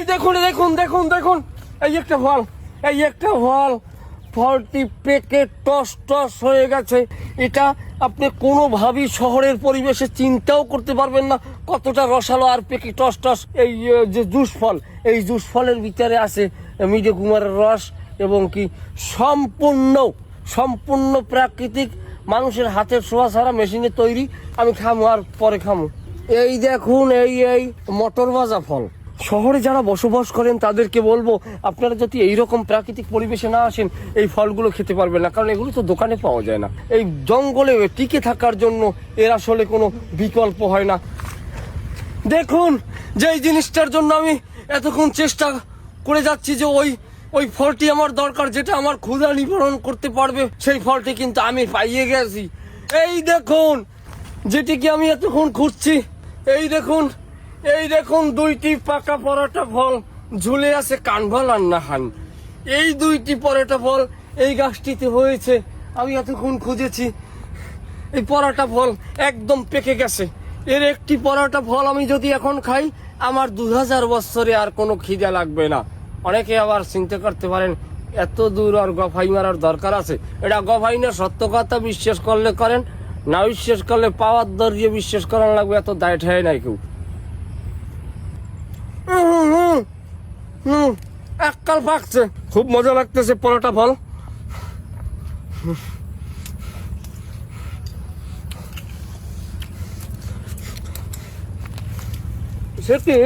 এই দেখুন দেখুন দেখুন দেখুন। এই একটা ফল এই একটা ফল ফলটি পেকে টস টস হয়ে গেছে। এটা আপনি কোনোভাবেই শহরের পরিবেশে চিন্তাও করতে পারবেন না কতটা রসালো আর পেকে টস টস। এই যে জুস ফল, এই জুস ফলের ভিতরে আছে মিডে কুমারের রস এবং কি সম্পূর্ণ সম্পূর্ণ প্রাকৃতিক মানুষের হাতের ছোঁয়া ছাড়া মেশিনে তৈরি। আমি খামো আর পরে খামো। এই দেখুন, এই এই মটর ভাজা ফল। শহরে যারা বসবাস করেন, তাদেরকে বলব, আপনারা যদি এইরকম প্রাকৃতিক পরিবেশে না আসেন, এই ফলগুলো খেতে পারবেন না, কারণ এগুলো তো দোকানে পাওয়া যায় না। এই জঙ্গলে টিকে থাকার জন্য এর আসলে কোনো বিকল্প হয় না। দেখুন যে এই জিনিসটার জন্য আমি এতক্ষণ চেষ্টা করে যাচ্ছি যে ওই ওই ফলটি আমার দরকার, যেটা আমার ক্ষুধা নিবারণ করতে পারবে, সেই ফলটি কিন্তু আমি পাইয়ে গেছি। এই দেখুন যেটিকে আমি এতক্ষণ খুঁজছি, এই দেখুন এই দেখুন দুইটি পাকা পরোটা ফল, ঝুলে আছে কানভাল আর নাহান। এই দুইটি পরোটা ফল, এই গাছটিতে হয়েছে, আমি এতক্ষণ খুঁজেছি। এই পরোটা ফল একদম পেকে গেছে। এর একটি পরোটা ফল আমি যদি এখন খাই, আমার দু হাজার বছরে আর কোনো খিদে লাগবে না। অনেকে আবার চিন্তা করতে পারেন, এত দূর আর গফাই মারার দরকার আছে। এটা গফাই না, সত্য কথা, বিশ্বাস করলে করেন, না বিশ্বাস করলে পাওয়ার দরিয়ে বিশ্বাস করার লাগবে, এত দায় ঠায় নাই কেউ হুম, হুম, হুম, এককাল পাকছে খুব মজা লাগতেছে পরোটা ফল। সেটি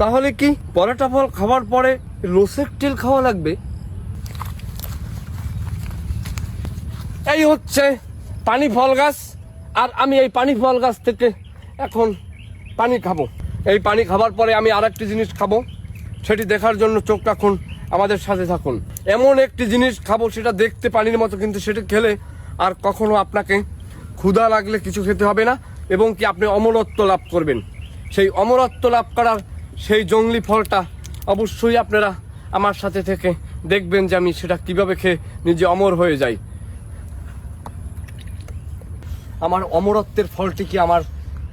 তাহলে কি পরোটা ফল খাওয়ার পরে রোসের তেল খাওয়া লাগবে? এই হচ্ছে পানি ফল গাছ। আর আমি এই পানি ফল গাছ থেকে এখন পানি খাব। এই পানি খাবার পরে আমি আর একটি জিনিস খাব, সেটি দেখার জন্য চোখ রাখুন, আমাদের সাথে থাকুন। এমন একটি জিনিস খাব, সেটা দেখতে পানির মতো, কিন্তু সেটা খেলে আর কখনো আপনাকে ক্ষুধা লাগলে কিছু খেতে হবে না, এবং কি আপনি অমরত্ব লাভ করবেন। সেই অমরত্ব লাভ করার সেই জঙ্গলি ফলটা অবশ্যই আপনারা আমার সাথে থেকে দেখবেন যে আমি সেটা কীভাবে খেয়ে নিজে অমর হয়ে যাই। আমার অমরত্বের ফলটিকে আমার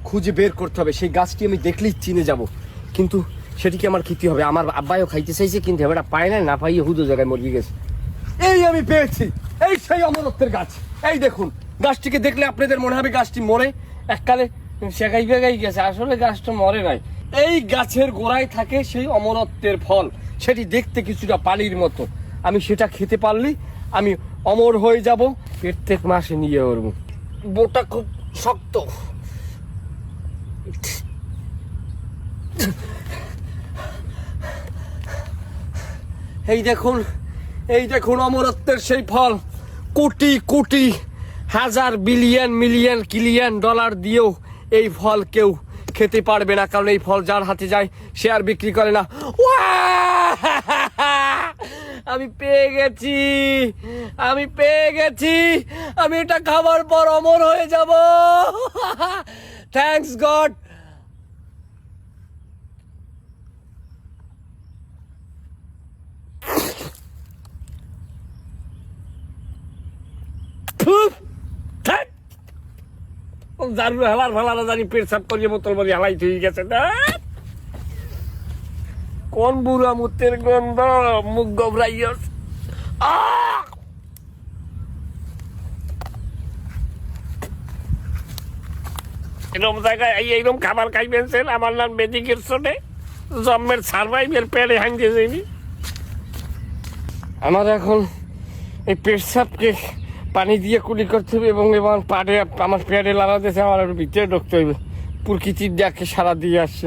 খুঁজে বের করতে হবে? সেই গাছটি আমি দেখলেই চিনে যাব। কিন্তু সেটিকে আমার খেতে হবে? আমার আব্বাইও খাইতে চাইছে, কিন্তু এবার পায় না না পাইয়ে হুদো জায়গায় মরে গেছে। এই আমি পেয়েছি। এই সেই অমরত্বের গাছ। এই দেখুন, গাছটিকে দেখলে আপনাদের মনে হবে গাছটি মরে। এককালে শেখাই বেগাই গেছে, আসলে গাছটা মরে নাই। এই গাছের গোড়ায় থাকে সেই অমরত্বের ফল। সেটি দেখতে কিছুটা পালির মতো। আমি সেটা খেতে পারলেই আমি অমর হয়ে যাব। প্রত্যেক মাসে নিয়ে উঠবো বোটা খুব শক্ত। এই দেখুন এই দেখুন অমরত্বের সেই ফল। কোটি কোটি হাজার বিলিয়ন মিলিয়ন কিলিয়ন ডলার দিয়েও এই ফল কেউ খেতে পারবে না, কারণ এই ফল যার হাতে যায়, সে আর বিক্রি করে না। ওয়াহ! আমি পেয়ে গেছি। আমি পেয়ে গেছি। আমি এটা খাবার পর অমর হয়ে যাব। থ্যাঙ্কস গড জারু হেলার ফেলার জানি পেশাব করিয়ে বোতল বলি হেলাই ঠিক গেছে। না। কোন বুড়া মুতের গন্ধ? মুখ গবরাইয়স এরকম জায়গায় এই এইরকম খাবার খাইবেন স্যার, আমার নাম বেদিকের সোটে জন্মের সার্ভাইভের পেটে হাঙ্গে যাইনি। আমার এখন এই পেশাবকে পানি দিয়ে কুলি করতে হবে এবং এবং পাড়ে আমার পেটে লাগাতেছে আমার ভিতরে ঢুকতে হইবে প্রকৃতির ডাকে সারা দিয়ে আসছে।